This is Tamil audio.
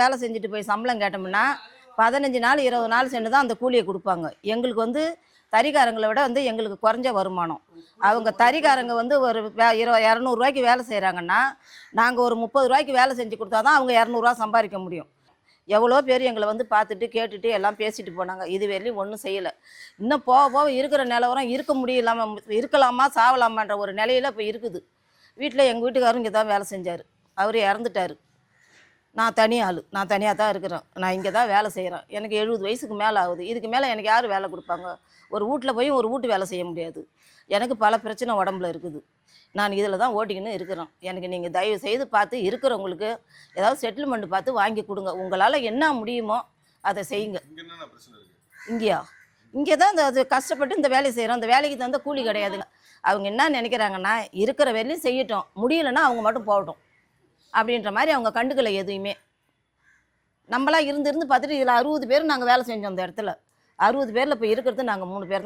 வேலை செஞ்சுட்டு போய் சம்பளம் கேட்டோம்னா பதினஞ்சு நாள் இருபது நாள் சென்று தான் அந்த கூலியை கொடுப்பாங்க. எங்களுக்கு வந்து தறிக்காரங்களை விட வந்து எங்களுக்கு குறைஞ்ச வருமானம். அவங்க தறிக்காரங்க வந்து ஒரு இரு இரநூறுவாய்க்கு வேலை செய்கிறாங்கன்னா நாங்கள் ஒரு முப்பது ரூபாய்க்கு வேலை செஞ்சு கொடுத்தா தான் அவங்க இரநூறுவா சம்பாதிக்க முடியும். எவ்வளோ பேர் எங்களை வந்து பார்த்துட்டு கேட்டுட்டு எல்லாம் பேசிட்டு போனாங்க. இது வரையிலும் ஒன்றும் செய்யலை. இன்னும் போக போக இருக்கிற நிலவரம் இருக்க முடியலாமா இருக்கலாமா சாவலாமான்ற ஒரு நிலையில் இப்போ இருக்குது. வீட்டில் எங்கள் வீட்டுக்காரரும் இங்கே தான் வேலை செஞ்சார். அவர் இறந்துட்டார். நான் தனி ஆள். நான் தனியாக தான் இருக்கிறேன். நான் இங்கே தான் வேலை செய்கிறேன் எனக்கு எழுபது வயசுக்கு மேலே ஆகுது. இதுக்கு மேலே எனக்கு யார் வேலை கொடுப்பாங்க? ஒரு வீட்டில் போய் ஒரு வீட்டு வேலை செய்ய முடியாது. எனக்கு பல பிரச்சனை உடம்புல இருக்குது. நான் இதில் தான் ஓட்டிக்கின்னு இருக்கிறேன். எனக்கு நீங்கள் தயவு செய்து பார்த்து இருக்கிறவங்களுக்கு ஏதாவது செட்டில்மெண்ட் பார்த்து வாங்கி கொடுங்க. உங்களால் என்ன முடியுமோ அதை செய்யுங்க. இங்கேயா? இங்கே தான் இந்த கஷ்டப்பட்டு இந்த வேலையை செய்கிறோம் அந்த வேலைக்கு தகுந்த கூலி கிடையாதுங்க. அவங்க என்ன நினைக்கிறாங்கன்னா இருக்கிற வேலையும் செய்யட்டும். முடியலன்னா அவங்க மட்டும் போகட்டும். அப்படின்ற மாதிரி அவங்க கண்டுக்கலை எதுவுமே. நம்மளாம் இருந்து இருந்து பார்த்துட்டு இதில் அறுபது பேர் நாங்கள் வேலை செஞ்சோம் அந்த இடத்துல. அறுபது பேரில் இப்போ இருக்கிறது நாங்கள் மூணு பேர் தான்.